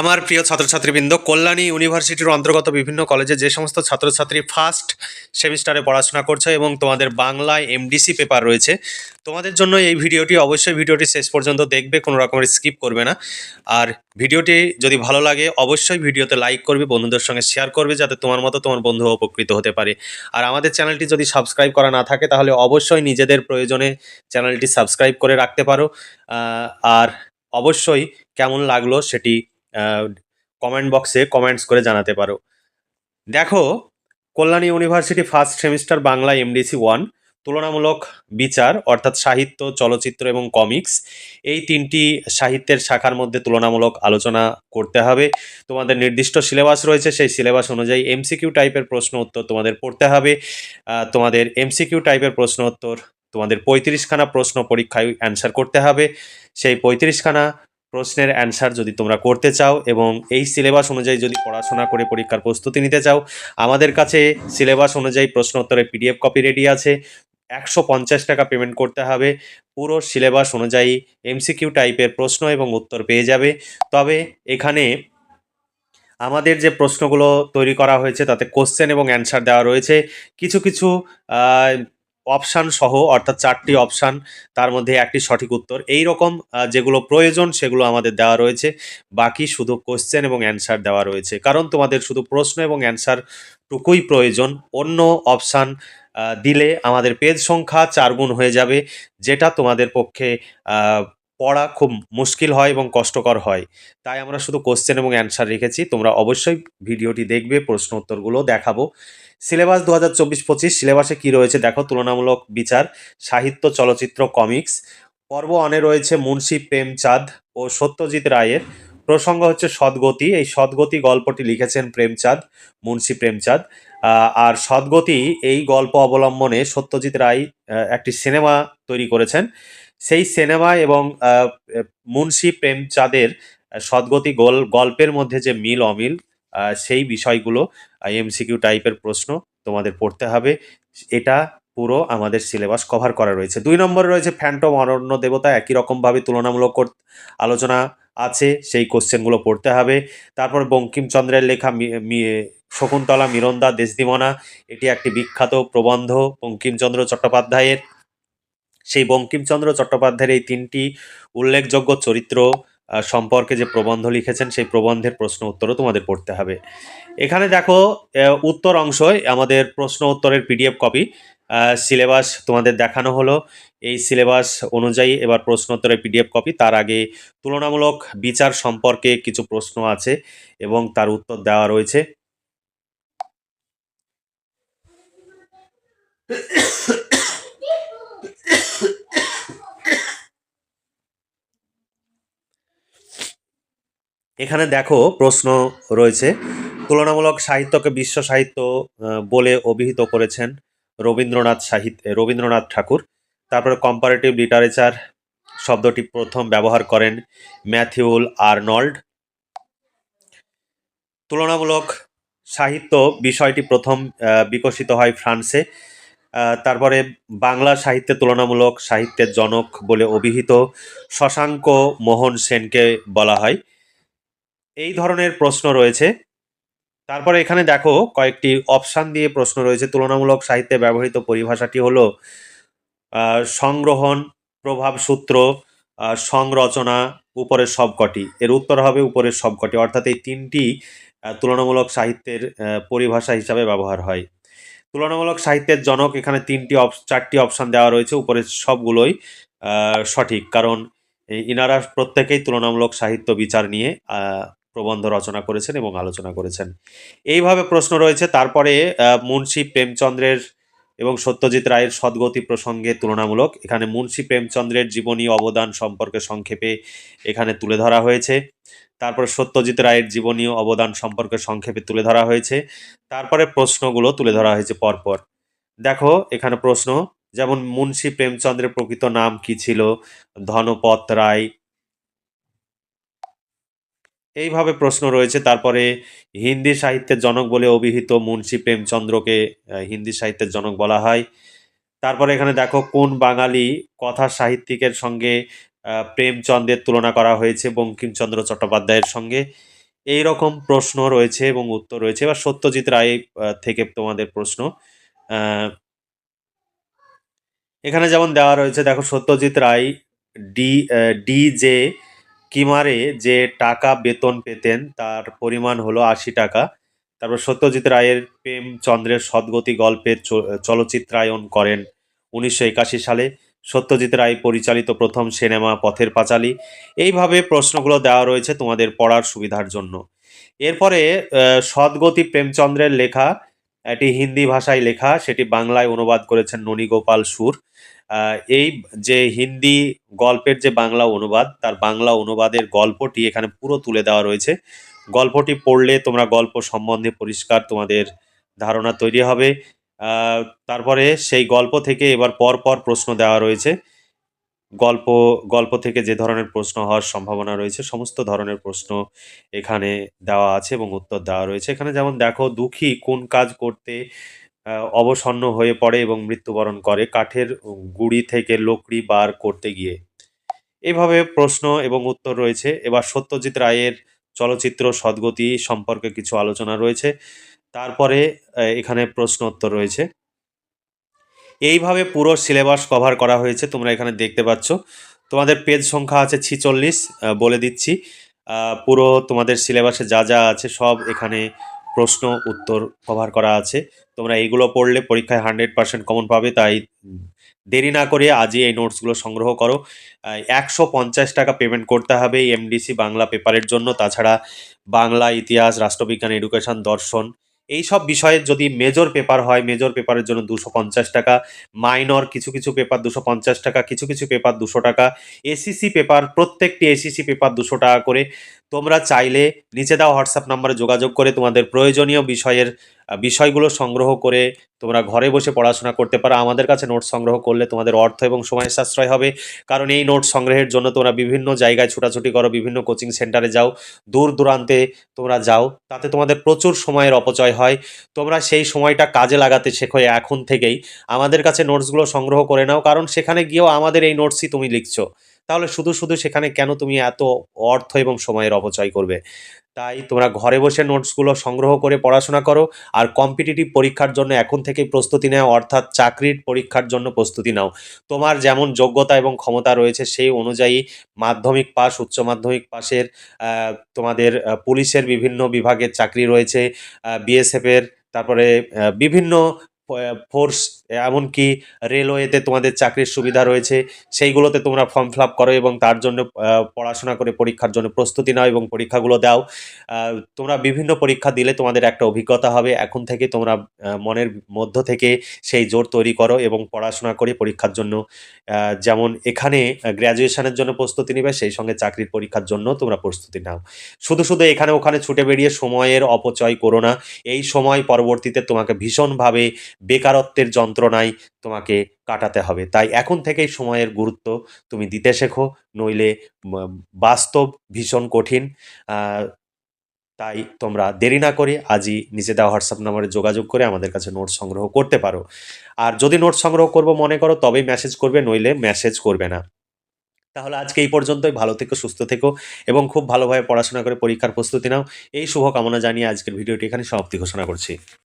আমার প্রিয় ছাত্রছাত্রীবৃন্দ, কল্যাণী ইউনিভার্সিটির অন্তর্গত বিভিন্ন কলেজে যে সমস্ত ছাত্রছাত্রী ফার্স্ট সেমিস্টারে পড়াশোনা করছ এবং তোমাদের বাংলায় এমডিসি পেপার রয়েছে, তোমাদের জন্য এই ভিডিওটি অবশ্যই ভিডিওটি শেষ পর্যন্ত দেখবে, কোনো রকমের স্কিপ করবে না। আর ভিডিওটি যদি ভালো লাগে, অবশ্যই ভিডিওতে লাইক করবে, বন্ধুদের সঙ্গে শেয়ার করবে, যাতে তোমার মতো তোমার বন্ধু উপকৃত হতে পারে। আর আমাদের চ্যানেলটি যদি সাবস্ক্রাইব করা না থাকে, তাহলে অবশ্যই নিজেদের প্রয়োজনে চ্যানেলটি সাবস্ক্রাইব করে রাখতে পারো। আর অবশ্যই কেমন লাগল সেটি কমেন্ট বক্সে কমেন্টস করে জানাতে পারো। দেখো, Kalyani university first semester Bangla MDC one তুলনামূলক বিচার, অর্থাৎ সাহিত্য, চলচ্চিত্র এবং কমিক্স এই তিনটি সাহিত্যের শাখার মধ্যে তুলনামূলক আলোচনা করতে হবে। তোমাদের নির্দিষ্ট সিলেবাস রয়েছে, সেই সিলেবাস অনুযায়ী এমসিকিউ টাইপের প্রশ্ন উত্তর তোমাদের পড়তে হবে। তোমাদের এমসিকিউ টাইপের প্রশ্ন উত্তর তোমাদের পঁয়ত্রিশখানা প্রশ্ন পরীক্ষায় অ্যান্সার করতে হবে। সেই পঁয়ত্রিশখানা প্রশ্নের অ্যান্সার যদি তোমরা করতে চাও এবং এই সিলেবাস অনুযায়ী যদি পড়াশোনা করে পরীক্ষার প্রস্তুতি নিতে চাও, আমাদের কাছে সিলেবাস অনুযায়ী প্রশ্ন উত্তরের পিডিএফ কপি রেডি আছে। একশো পঞ্চাশ টাকা পেমেন্ট করতে হবে। পুরো সিলেবাস অনুযায়ী এমসিকিউ টাইপের প্রশ্ন এবং উত্তর পেয়ে যাবে। তবে এখানে আমাদের যে প্রশ্নগুলো তৈরি করা হয়েছে, তাতে কোশ্চেন এবং অ্যান্সার দেওয়া রয়েছে। কিছু কিছু অপশান সহ, অর্থাৎ চারটি অপশান তার মধ্যে একটি সঠিক উত্তর। এই রকম যেগুলো প্রয়োজন, সেগুলো আমাদের দেওয়া রয়েছে। বাকি শুধু কোশ্চেন এবং অ্যান্সার দেওয়া রয়েছে। কারণ তোমাদের শুধু প্রশ্ন এবং অ্যান্সার টুকুই প্রয়োজন। অন্য অপশান দিলে আমাদের পেজ সংখ্যা চার গুণ হয়ে যাবে, যেটা তোমাদের পক্ষে পড়া খুব মুশকিল হয় এবং কষ্টকর হয়। তাই আমরা শুধু কোশ্চেন এবং অ্যান্সার রেখেছি। তোমরা অবশ্যই ভিডিওটি দেখবে, প্রশ্ন উত্তরগুলো দেখাবো। সিলেবাস দু হাজার চব্বিশ পঁচিশ সিলেবাসে কী রয়েছে দেখো, তুলনামূলক বিচার, সাহিত্য চলচ্চিত্র, কমিক্স। পর্ব অনে রয়েছে মুন্সী প্রেমচাঁদ ও সত্যজিৎ রায়ের। প্রসঙ্গ হচ্ছে সদ্গতি, এই সদ্গতি গল্পটি লিখেছেন প্রেমচাঁদ, মুন্সী প্রেমচাঁদ। আর সদ্গতি, এই গল্প অবলম্বনে সত্যজিৎ রায় একটি সিনেমা তৈরি করেছেন। সেই সিনেমা এবং মুন্সী প্রেমচাঁদের সদ্গতি গল, গল্পের মধ্যে যে মিল অমিল সেই বিষয়গুলো এমসিকিউ টাইপের প্রশ্ন তোমাদের পড়তে হবে। এটা পুরো আমাদের সিলেবাস কভার করা রয়েছে। দুই নম্বরে রয়েছে ফ্যান্টম অরণ্য দেবতা, একই রকমভাবে তুলনামূলক আলোচনা আছে, সেই কোশ্চেনগুলো পড়তে হবে। তারপর বঙ্কিমচন্দ্রের লেখা শকুন্তলা, মিরন্দা, দেশদিমনা, এটি একটি বিখ্যাত প্রবন্ধ বঙ্কিমচন্দ্র চট্টোপাধ্যায়ের। সেই বঙ্কিমচন্দ্র চট্টোপাধ্যায়ের এই তিনটি উল্লেখযোগ্য চরিত্র সম্পর্কে যে প্রবন্ধ লিখেছেন, সেই প্রবন্ধের প্রশ্ন উত্তরও তোমাদের পড়তে হবে। এখানে দেখো উত্তর অংশ আমাদের প্রশ্ন উত্তরের পিডিএফ কপি। সিলেবাস তোমাদের দেখানো হলো। এই সিলেবাস অনুযায়ী এবার প্রশ্ন উত্তরের পিডিএফ কপি। তার আগে তুলনামূলক বিচার সম্পর্কে কিছু প্রশ্ন আছে এবং তার উত্তর দেওয়া রয়েছে। এখানে দেখো প্রশ্ন রয়েছে, তুলনামূলক সাহিত্যকে বিশ্ব সাহিত্য বলে অভিহিত করেছেন রবীন্দ্রনাথ সাহিত্য রবীন্দ্রনাথ ঠাকুর। তারপরে কম্পারেটিভ লিটারেচার শব্দটি প্রথম ব্যবহার করেন ম্যাথিউল আর্নল্ড। তুলনামূলক সাহিত্য বিষয়টি প্রথম বিকশিত হয় ফ্রান্সে। তারপরে বাংলা সাহিত্যে তুলনামূলক সাহিত্যের জনক বলে অভিহিত শশাঙ্ক মোহন সেনকে বলা হয়। এই ধরনের প্রশ্ন রয়েছে। তারপরে এখানে দেখো কয়েকটি অপশান দিয়ে প্রশ্ন রয়েছে। তুলনামূলক সাহিত্যে ব্যবহৃত পরিভাষাটি হল সংগ্রহণ, প্রভাব সূত্র সংরচনা, উপরের সবকটি। এর উত্তর হবে উপরের সবকটি। অর্থাৎ এই তিনটি তুলনামূলক সাহিত্যের পরিভাষা হিসাবে ব্যবহার হয়। তুলনামূলক সাহিত্যের জনক এখানে তিনটি অপ, চারটি অপশান দেওয়া রয়েছে। উপরের সবগুলোই সঠিক। কারণ ইনারা প্রত্যেকেই তুলনামূলক সাহিত্য বিচার নিয়ে প্রবন্ধ রচনা করেছেন এবং আলোচনা করেছেন। এইভাবে প্রশ্ন রয়েছে, তারপরে মুন্সী প্রেমচন্দ্রের এবং সত্যজিৎ রায়ের সদ্গতি প্রসঙ্গে তুলনামূলক, এখানে মুন্সী প্রেমচন্দ্রের জীবনী অবদান সম্পর্কে সংক্ষেপে এখানে তুলে ধরা হয়েছে। তারপরে সত্যজিৎ রায়ের জীবনী অবদান সম্পর্কে সংক্ষেপে তুলে ধরা হয়েছে। তারপরে প্রশ্নগুলো তুলে ধরা হয়েছে পরপর। দেখো, এখানে প্রশ্ন, যেমন মুন্সী প্রেমচন্দ্রের প্রকৃত নাম কি ছিল? ধনপত রায় এইভাবে প্রশ্ন রয়েছে। তারপরে হিন্দি সাহিত্যের জনক বলে অভিহিত মুন্সী প্রেমচন্দ্রকে হিন্দি সাহিত্যের জনক বলা হয়। তারপরে এখানে দেখো কোন বাঙালি কথা সাহিত্যিকের সঙ্গে প্রেমচন্দ্রের তুলনা করা হয়েছে বঙ্কিমচন্দ্র চট্টোপাধ্যায়ের সঙ্গে? এই রকম প্রশ্ন রয়েছে এবং উত্তর রয়েছে। এবার সত্যজিৎ রায় থেকে তোমাদের প্রশ্ন। এখানে যেমন দেওয়া রয়েছে, দেখো সত্যজিৎ রায় ডি ডি যে কিমারে যে টাকা বেতন পেতেন, তার পরিমাণ হলো আশি টাকা। তারপর সত্যজিৎ রায়ের প্রেম চন্দ্রের সদ্গতি গল্পের চলচ্চিত্রায়ন করেন উনিশশো একাশি সালে। সত্যজিৎ রায় পরিচালিত প্রথম সিনেমা পথের পাঁচালী। এইভাবে প্রশ্নগুলো দেওয়া রয়েছে তোমাদের পড়ার সুবিধার জন্য। এরপরে সদ্গতি প্রেমচন্দ্রের লেখা, এটি হিন্দি ভাষায় লেখা, সেটি বাংলায় অনুবাদ করেছেন ননীগোপাল সুর। এই যে হিন্দি গল্পের যে বাংলা অনুবাদ, তার বাংলা অনুবাদের গল্পটি এখানে পুরো তুলে দেওয়া রয়েছে। গল্পটি পড়লে তোমরা গল্প সম্বন্ধে পরিষ্কার তোমাদের ধারণা তৈরি হবে। তারপরে সেই গল্প থেকে এবার পর পর প্রশ্ন দেওয়া রয়েছে। গল্প গল্প থেকে যে ধরনের প্রশ্ন হওয়ার সম্ভাবনা রয়েছে, সমস্ত ধরনের প্রশ্ন এখানে দেওয়া আছে এবং উত্তর দেওয়া রয়েছে। এখানে যেমন দেখো, দুঃখী কোন কাজ করতে অবসন্ন হয়ে পড়ে এবং মৃত্যুবরণ করে কাঠের গুড়ি থেকে লকড়ি বার করতে গিয়ে। এইভাবে প্রশ্ন এবং উত্তর রয়েছে। এবার সত্যজিৎ রায়ের চলচ্চিত্র সদ্গতি সম্পর্কে কিছু আলোচনা রয়েছে। তারপরে এখানে প্রশ্ন উত্তর রয়েছে। এইভাবে পুরো সিলেবাস কভার করা হয়েছে, তোমরা এখানে দেখতে পাচ্ছ। তোমাদের পেজ সংখ্যা আছে ছিচল্লিশ বলে দিচ্ছি। পুরো তোমাদের সিলেবাসে যা যা আছে সব এখানে প্রশ্ন, উত্তর কভার করা আছে। তোমরা এইগুলো পড়লে পরীক্ষায় হান্ড্রেড পার্সেন্ট কমন পাবে, তাই দেরি না করে আজই এই নোটসগুলো সংগ্রহ করো। একশো পঞ্চাশ টাকা পেমেন্ট করতে হবে এমডিসি বাংলা পেপারের জন্য। তাছাড়া বাংলা ইতিহাস, রাষ্ট্রবিজ্ঞান এডুকেশন দর্শন এই সব বিষয়ে যদি মেজর পেপার হয় মেজর পেপারের জন্য দুশো পঞ্চাশ টাকা মাইনর কিছু কিছু পেপার দুশো পঞ্চাশ টাকা, কিছু কিছু পেপার দুশো টাকা এসিসি পেপার প্রত্যেকটি এসিসি পেপার দুশো টাকা করে। তোমরা চাইলে নিচে দেওয়া হোয়াটসঅ্যাপ নাম্বারে যোগাযোগ করে তোমাদের প্রয়োজনীয় বিষয়ের বিষয়গুলো সংগ্রহ করে তোমরা ঘরে বসে পড়াশোনা করতে পারো। আমাদের কাছে নোট সংগ্রহ করলে তোমাদের অর্থ এবং সময় সাশ্রয় হবে। কারণ এই নোট সংগ্রহের জন্য তোমরা বিভিন্ন জায়গায় ছোটাছুটি করো, বিভিন্ন কোচিং সেন্টারে যাও। দূর দূরান্তে তোমরা যাও। তাতে তোমাদের প্রচুর সময়ের অপচয় হয়। তোমরা সেই সময়টা কাজে লাগাতে শেখো এখন থেকেই। আমাদের কাছে নোটসগুলো সংগ্রহ করে নাও। কারণ সেখানে গিয়েও আমাদের এই নোটসই তুমি লিখছো। তাহলে শুধু শুধু সেখানে কেন তুমি এত অর্থ এবং সময়ের অপচয় করবে? তাই তোমরা ঘরে বসে নোটসগুলো সংগ্রহ করে পড়াশোনা করো আর কম্পিটিটিভ পরীক্ষার জন্য এখন থেকেই প্রস্তুতি নাও, অর্থাৎ চাকরির পরীক্ষার জন্য প্রস্তুতি নাও। তোমার যেমন যোগ্যতা এবং ক্ষমতা রয়েছে সেই অনুযায়ী মাধ্যমিক পাস উচ্চ মাধ্যমিক পাশের তোমাদের পুলিশের বিভিন্ন বিভাগের চাকরি রয়েছে বিএসএফের তারপরে বিভিন্ন ফোর্স এমনকি রেলওয়েতে তোমাদের চাকরির সুবিধা রয়েছে, সেইগুলোতে তোমরা ফর্ম ফিল করো এবং তার জন্য পড়াশোনা করে পরীক্ষার জন্য প্রস্তুতি নাও এবং পরীক্ষাগুলো দাও। তোমরা বিভিন্ন পরীক্ষা দিলে তোমাদের একটা অভিজ্ঞতা হবে। এখন থেকে তোমরা মনের মধ্য থেকে সেই জোর তৈরি করো এবং পড়াশোনা করে পরীক্ষার জন্য যেমন এখানে গ্র্যাজুয়েশনের জন্য প্রস্তুতি নেবে, সেই সঙ্গে চাকরির পরীক্ষার জন্য তোমরা প্রস্তুতি নাও। শুধু শুধু এখানে ওখানে ছুটে বেরিয়ে সময়ের অপচয় করো না। এই সময় পরবর্তীতে তোমাকে ভীষণভাবে বেকারত্বের যন্ত্রণায় তোমাকে কাটাতে হবে। তাই এখন থেকেই সময়ের গুরুত্ব তুমি দিতে শেখো, নইলে বাস্তব ভীষণ কঠিন। তাই তোমরা দেরি না করে আজই নিচে দেওয়া হোয়াটসঅ্যাপ নাম্বারে যোগাযোগ করে আমাদের কাছে নোট সংগ্রহ করতে পারো। আর যদি নোট সংগ্রহ করব মনে করো, তবেই মেসেজ করবে, নইলে মেসেজ করবে না। তাহলে আজকে এই পর্যন্তই। ভালো থেকো, সুস্থ থেকো এবং খুব ভালোভাবে পড়াশোনা করে পরীক্ষার প্রস্তুতি নাও। এই শুভ কামনা জানিয়ে আজকের ভিডিওটি এখানে সমাপ্তি ঘোষণা করছি।